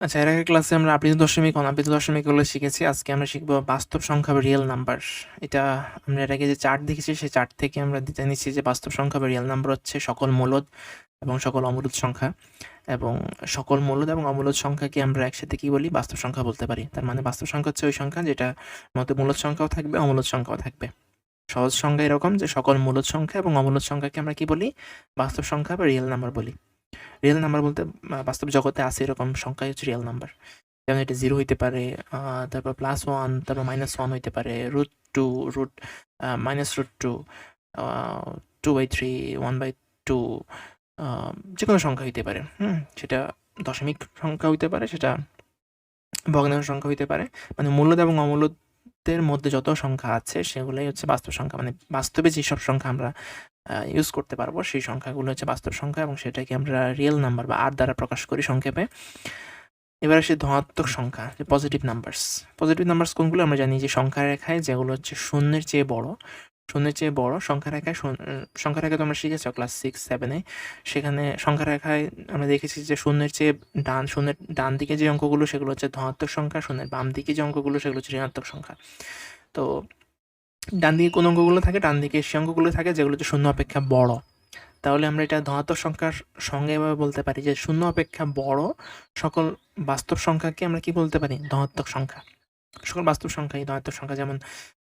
আচ্ছা এর আগের ক্লাসে আমরা আবৃত দশমিক অনাবৃত দশমিকগুলো শিখেছি। আজকে আমরা শিখব বাস্তব সংখ্যা বা রিয়েল নাম্বার এটা আমরা এর আগে যে চার্ট দেখেছি, সেই চার্ট থেকে আমরা দিতে নিচ্ছি যে বাস্তব সংখ্যা বা রিয়েল নাম্বার হচ্ছে সকল মূলদ এবং সকল অমূলদ সংখ্যা। এবং সকল মূলদ এবং অমূলদ সংখ্যাকে আমরা একসাথে কী বলি? বাস্তব সংখ্যা বলতে পারি। তার মানে বাস্তব সংখ্যা হচ্ছে ওই সংখ্যা যেটা মধ্যে মূলদ সংখ্যাও থাকবে, অমূলদ সংখ্যাও থাকবে। সহজ সংখ্যা এরকম যে সকল মূলদ সংখ্যা এবং অমূলদ সংখ্যাকে আমরা কি বলি? বাস্তব সংখ্যা বা রিয়েল নাম্বার বলি। রিয়েল নাম্বার বলতে বাস্তব জগতে আছে এরকম সংখ্যাই হচ্ছে রিয়েল নাম্বার যেমন এটা জিরো হইতে পারে তারপর প্লাস ওয়ান তারপর মাইনাস ওয়ান হইতে পারে root two root minus root two two by three one by two যে কোনো সংখ্যা হইতে পারে, হুম? সেটা দশমিক সংখ্যা হইতে পারে, সেটা ভগ্নাংশ সংখ্যা হইতে পারে। মানে মূল্যদ এবং অমূল্যদের মধ্যে যত সংখ্যা আছে, সেগুলোই হচ্ছে বাস্তব সংখ্যা। মানে বাস্তবে যেসব সংখ্যা আমরা ইউজ করতে পারব। সেই সংখ্যাগুলো হচ্ছে বাস্তব সংখ্যা এবং সেটাকে আমরা রিয়েল নাম্বার বা আর দ্বারা প্রকাশ করি সংক্ষেপে। এবার আসে ধনাত্মক সংখ্যা, যে পজিটিভ নাম্বারস পজিটিভ নাম্বারস কোনগুলো? আমরা জানি যে সংখ্যা রেখায় যেগুলো হচ্ছে শূন্যের চেয়ে বড়। শূন্যের চেয়ে বড় সংখ্যা রেখায় সংখ্যা রেখায় তোমরা শিখেছ ক্লাস সিক্স সেভেনে সেখানে সংখ্যা রেখায় আমরা দেখেছি যে শূন্যের চেয়ে ডান, শূন্যের ডান দিকে যে অঙ্কগুলো, সেগুলো হচ্ছে ধনাত্মক সংখ্যা, শূন্যের বাম দিকে যে অঙ্কগুলো, সেগুলো হচ্ছে ঋণাত্মক সংখ্যা। তো ডান দিকে কোন অঙ্কগুলো থাকে ডান দিকে সে অঙ্কগুলো থাকে, যেগুলো হচ্ছে শূন্য অপেক্ষা বড়। তাহলে আমরা এটা ধনাত্মক সংখ্যার সঙ্গে এভাবে বলতে পারি যে শূন্য অপেক্ষা বড় সকল বাস্তব সংখ্যাকে আমরা কি বলতে পারি? ধনাত্মক সংখ্যা। সকল বাস্তব সংখ্যাই ধনাত্মক সংখ্যা যেমন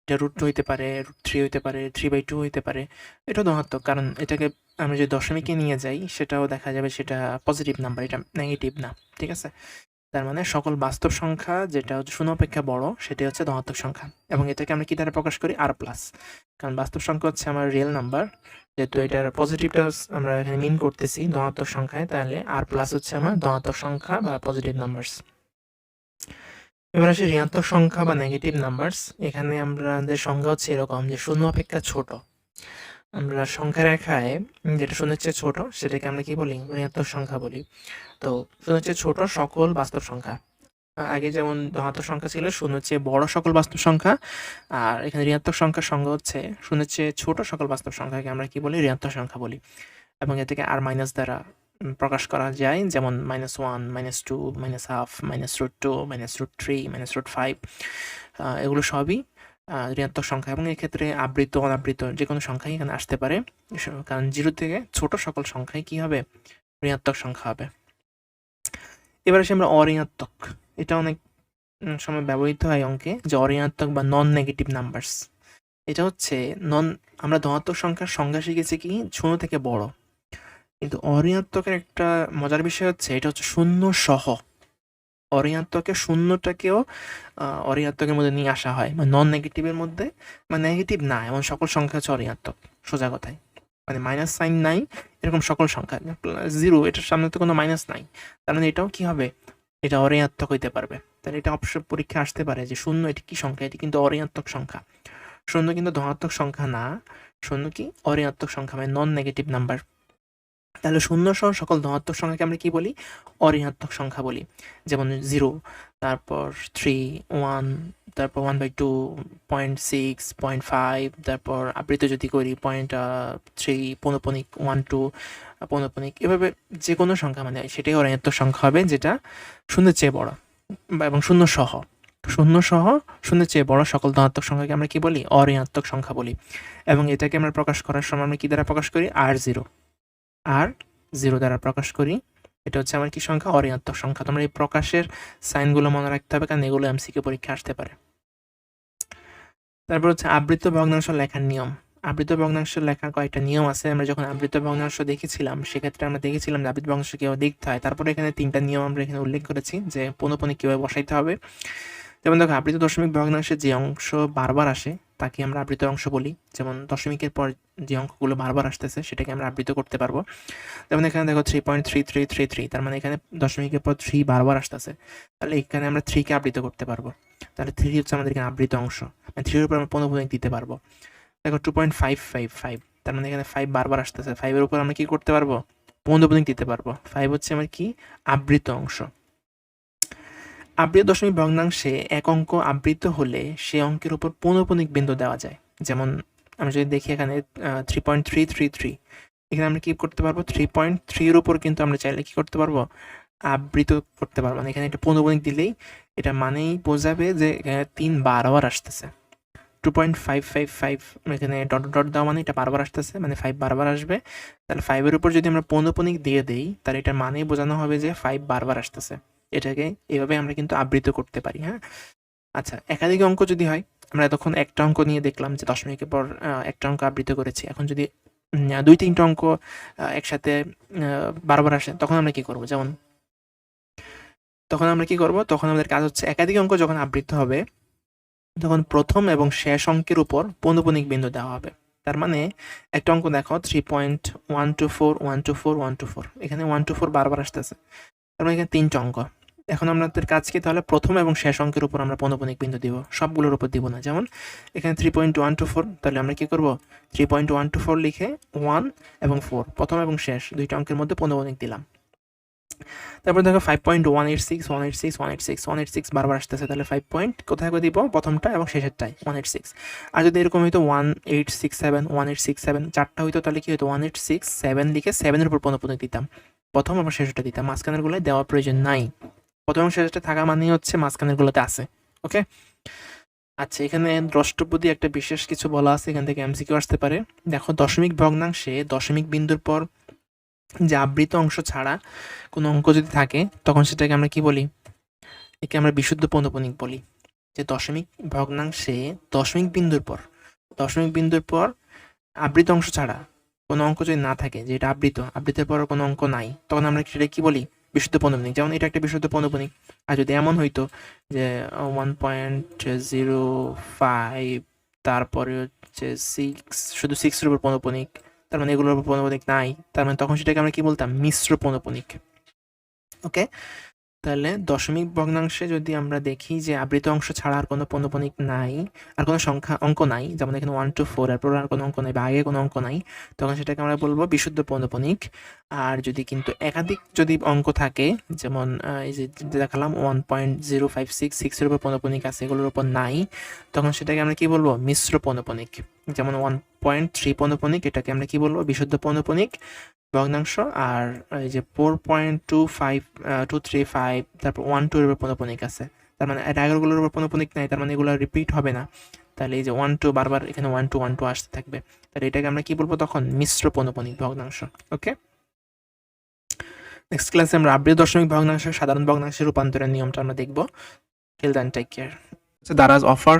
এটা রুট টু হইতে পারে রুট থ্রি হইতে পারে থ্রি বাই টু হইতে পারে, এটাও ধনাত্মক। কারণ এটাকে আমরা যদি দশমিকে নিয়ে যাই, সেটাও দেখা যাবে সেটা পজিটিভ নাম্বার এটা নেগেটিভ না, ঠিক আছে? তার মানে সকল বাস্তব সংখ্যা যেটা হচ্ছে শূন্য অপেক্ষা বড় সেটা হচ্ছে ধনাত্মক সংখ্যা। এবং এটাকে আমরা কি দ্বারা প্রকাশ করি? আর প্লাস কারণ বাস্তব সংখ্যা হচ্ছে আমার রিয়েল নাম্বার যেহেতু এটার পজিটিভটা আমরা এখানে মিন করতেছি ধনাত্মক সংখ্যায়, তাহলে আর প্লাস হচ্ছে আমার ধনাত্মক সংখ্যা বা পজিটিভ নাম্বারস এবার আসি ঋণাত্মক সংখ্যা বা নেগেটিভ নাম্বারস এখানে আমাদের সংখ্যা হচ্ছে এরকম যে শূন্য অপেক্ষা ছোট। আমরা সংখ্যা রেখায় যেটা শূন্যের চেয়ে ছোট, সেটাকে আমরা কি বলি? ঋণাত্মক সংখ্যা বলি। তো শূন্যের চেয়ে ছোট সকল বাস্তব সংখ্যা। আগে যেমন ধনাত্মক সংখ্যা ছিল, শূন্যের চেয়ে বড় সকল বাস্তব সংখ্যা। আর এখানে ঋণাত্মক সংখ্যার সংখ্যা হচ্ছে, শূন্যের চেয়ে ছোট সকল বাস্তব সংখ্যাকে আমরা কি বলি? ঋণাত্মক সংখ্যা বলি। এবং এ থেকে আর মাইনাস দ্বারা প্রকাশ করা যায়, যেমন minus one minus two minus half minus root two minus root three minus root five এগুলো সবই ঋণাত্মক সংখ্যা এবং এক্ষেত্রে আবৃত, অনাবৃত যে কোনো সংখ্যাই এখানে আসতে পারে। কারণ জিরো থেকে ছোট সকল সংখ্যাই কি হবে? ঋণাত্মক সংখ্যা হবে। এবার আসি আমরা অঋণাত্মক। এটা অনেক সময় ব্যবহৃত হয় অঙ্কে যে অঋণাত্মক বা নন নেগেটিভ নাম্বারস এটা হচ্ছে নন আমরা ধনাত্মক সংখ্যার সংজ্ঞা শিখেছি কি? শূন্য থেকে বড়। কিন্তু অঋণাত্মকের একটা মজার বিষয় হচ্ছে, এটা হচ্ছে শূন্য সহ। অঋণাত্মকের শূন্যটাকেও অঋণাত্মকের মধ্যে নিয়ে আসা হয়। মানে নন নেগেটিভের মধ্যে মানে নেগেটিভ না, এমন সকল সংখ্যা হচ্ছে অঋণাত্মক সোজা কথায়। মানে মাইনাস সাইন নাই, এরকম সকল সংখ্যা জিরো এটার সামনে তো কোনো মাইনাস নাই। তার মানে এটাও কি হবে? এটা অঋণাত্মক হইতে পারবে। তাহলে এটা অবশ্য পরীক্ষা আসতে পারে যে শূন্য এটি কি সংখ্যা? এটি কিন্তু অঋণাত্মক সংখ্যা। শূন্য কিন্তু ধনাত্মক সংখ্যা না, শূন্য কি অঋণাত্মক সংখ্যা মানে নন নেগেটিভ নাম্বার তাহলে শূন্য সহ সকল ধনাত্মক সংখ্যাকে আমরা কি বলি? অঋণাত্মক সংখ্যা বলি। যেমন জিরো তারপর থ্রি ওয়ান তারপর one by two point six point five তারপর আবৃত যদি করি পয়েন্ট থ্রি পৌনপনিক ওয়ান টু পৌনপনিক, এভাবে যে কোনো সংখ্যা মানে সেটাই অঋণাত্মক সংখ্যা হবে যেটা শূন্যের চেয়ে বড় বা এবং শূন্য সহ। শূন্য সহ, শূন্যের চেয়ে বড় সকল ধনাত্মক সংখ্যাকে আমরা কি বলি? অঋণাত্মক সংখ্যা বলি। এবং এটাকে আমরা প্রকাশ করার সময় আমরা কি দ্বারা প্রকাশ করি? আর জিরো আর জিরো দ্বারা প্রকাশ করি, এটা হচ্ছে আমার কি সংখ্যা? অঋণাত্মক সংখ্যা। তোমরা এই প্রকাশের সাইনগুলো মনে রাখতে হবে, কারণ এগুলো এমসিকে পরীক্ষা আসতে পারে। তারপর হচ্ছে আবৃত ভগ্নাংশ লেখার নিয়ম। আবৃত ভগ্নাংশ লেখার কয়েকটা নিয়ম আছে। আমরা যখন আবৃত ভগ্নাংশ দেখেছিলাম, সেক্ষেত্রে আমরা দেখেছিলাম যে আবৃত ভগ্নাংশ কীভাবে দেখতে হয়। তারপরে এখানে তিনটা নিয়ম আমরা এখানে উল্লেখ করেছি, যে পনপনি কীভাবে বসাইতে হবে। যেমন দেখো আবৃত দশমিক ভগ্নাংশে যে অংশ বারবার আসে তাকে আমরা আবৃত অংশ বলি। যেমন দশমিকের পর যে অঙ্কগুলো বারবার আসতেছে, সেটাকে আমরা আবৃত করতে পারব। যেমন এখানে দেখো three point three three three three তার মানে এখানে দশমিকের পর থ্রি বারবার আসতেছে। তাহলে এখানে আমরা থ্রিকে আবৃত করতে পারব। তাহলে থ্রি হচ্ছে আমাদের এখানে আবৃত অংশ। মানে থ্রির উপর আমরা পনেরো দিতে পারব। দেখো two point five five five তার মানে এখানে ফাইভ বারবার আসতেছে। ফাইভের উপর আমরা কী করতে পারব? পৌনপনিক দিতে পারব। ফাইভ হচ্ছে আমার কি? আবৃত অংশ। আবৃত দশমিক ভগ্নাংশে এক অঙ্ক আবৃত হলে সে অঙ্কের উপর পৌনপনিক বিন্দু দেওয়া যায়। যেমন আমরা যদি দেখি এখানে three point three three three এখানে আমরা কি করতে পারব? থ্রি পয়েন্ট থ্রির উপর কিন্তু আমরা চাইলে কি করতে পারব? আবৃত করতে পারব মানে এখানে একটা পৌনপনিক দিলেই এটা মানেই বোঝাবে যে তিন বারবার আসতেছে। Two point five five five এখানে ডট ডট দেওয়া মানে এটা বারবার আসতেছে মানে ফাইভ বারবার আসবে। তাহলে ফাইভের উপর যদি আমরা পৌনপনিক দিয়ে দিই, তাহলে এটা মানেই বোঝানো হবে যে ফাইভ বারবার আসতেছে। এটাকে এভাবে আমরা কিন্তু আবৃত করতে পারি হ্যাঁ? আচ্ছা একাধিক অঙ্ক যদি হয়, আমরা এতক্ষণ একটা অঙ্ক নিয়ে দেখলাম যে দশমিকের পর একটা অঙ্ক আবৃত করেছি। এখন যদি দুই তিনটা অঙ্ক একসাথে বারবার আসে, তখন আমরা কি করব? যেমন, তখন আমরা কি করব? তখন আমাদের কাজ হচ্ছে একাধিক অঙ্ক যখন আবৃত হবে, তখন প্রথম এবং শেষ অঙ্কের উপর পৌনপনিক বিন্দু দেওয়া হবে। তার মানে একটা অঙ্ক দেখো three point one two four one two four one two four এখানে ওয়ান টু ফোর বারবার আসতেছে। তার মানে এখানে তিনটা অঙ্ক। এখন আমাদের কাজ কি? তাহলে প্রথম এবং শেষ অঙ্কের উপর আমরা পৌনপনিক বিন্দু দিব। সবগুলোর উপর দিব না। যেমন এখানে three point one two four তাহলে আমরা কী করব? Three point one two four লিখে ওয়ান এবং ফোর প্রথম এবং শেষ দুইটা অঙ্কের মধ্যে পৌনপনিক দিলাম। তারপর দেখো five point one eight six one eight six one eight six one eight six বারবার আসতেছে। তাহলে ফাইভ পয়েন্ট কোথায় করে দিব? প্রথমটা এবং শেষেরটাই ওয়ান এইট সিক্স আর যদি এরকম হইতো one eight six seven one eight six seven চারটা হইতো, তাহলে কি হতো ওয়ান এইট সিক্স সেভেন লিখে সেভেনের উপর পৌনপনিক দিতাম। প্রথম এবং শেষটা দিতাম। মাঝখানেরগুলো দেওয়ার প্রয়োজন নাই। প্রথম শেষটা থাকা মানেই হচ্ছে মাঝখানের গুলোতে আছে, ওকে? আচ্ছা এখানে দ্রষ্টব্যদি একটা বিশেষ কিছু বলা আছে, এখান থেকে এমসিকিউ আসতে পারে। দেখো, দশমিক ভগ্নাংশে দশমিক বিন্দুর পর যে আবৃত অংশ ছাড়া কোনো অঙ্ক যদি থাকে, তখন সেটাকে আমরা কি বলি? একে আমরা বিশুদ্ধ পৌনপনিক বলি। যে দশমিক ভগ্নাংশে দশমিক বিন্দুর পর, দশমিক বিন্দুর পর আবৃত অংশ ছাড়া কোনো অঙ্ক যদি না থাকে, যেটা আবৃত, আবৃতের পর কোনো অঙ্ক নাই, তখন আমরা সেটা কি বলি? বিশুদ্ধ পণ্যবণিক যেমন এটা একটা বিশুদ্ধ পণ্যবণিক আর যদি এমন হইতো যে ওয়ান পয়েন্ট জিরো ফাইভ তারপরে হচ্ছে সিক্স শুধু সিক্সের উপর পণ্যবণিক তার মানে এগুলোর উপর পণ্যবণিক নাই, তার মানে তখন সেটাকে আমরা কি বলতাম? মিশ্র পণ্যবণিক ওকে তাহলে দশমিক ভগ্নাংশে যদি আমরা দেখি যে আবৃত অংশ ছাড়া আর কোনো পৌনপনিক নাই, আর কোনো সংখ্যা অঙ্ক নাই, যেমন এখানে ওয়ান টু ফোর এরপর আর কোনো অঙ্ক নাই বা আগে কোনো অঙ্ক নাই, তখন সেটাকে আমরা বলব বিশুদ্ধ পৌনপনিক। আর যদি কিন্তু একাধিক যদি অঙ্ক থাকে, যেমন এই যে দেখালাম one point zero five six সিক্সের উপর পৌনপনিক আছে, এগুলোর উপর নাই, তখন সেটাকে আমরা কি বলব? মিশ্র পৌনপনিক। যেমন ওয়ান পয়েন্ট থ্রি পৌনপনিক, এটাকে আমরা কি বলব? বিশুদ্ধ পৌনপনিক। ভগ্নাংশ আর এই যে four point two five two three five তারপর ওয়ান টু এর উপর পৌনপনিক আছে। তার মানে এর উপর পৌনপনিক নাই, তার মানে এগুলো রিপিট হবে না। তাহলে এই যে ওয়ান টু বারবার এখানে ওয়ান টু ওয়ান টু আসতে থাকবে। তাহলে এটাকে আমরা কি বলব তখন? মিশ্র পৌনপনিক ভগ্নাংশ ওকে নেক্সট ক্লাসে আমরা আবৃত দশমিক ভগ্নাংশ সাধারণ ভগ্নাংশের রূপান্তরের নিয়মটা আমরা দেখব। Till then take care Daraz offer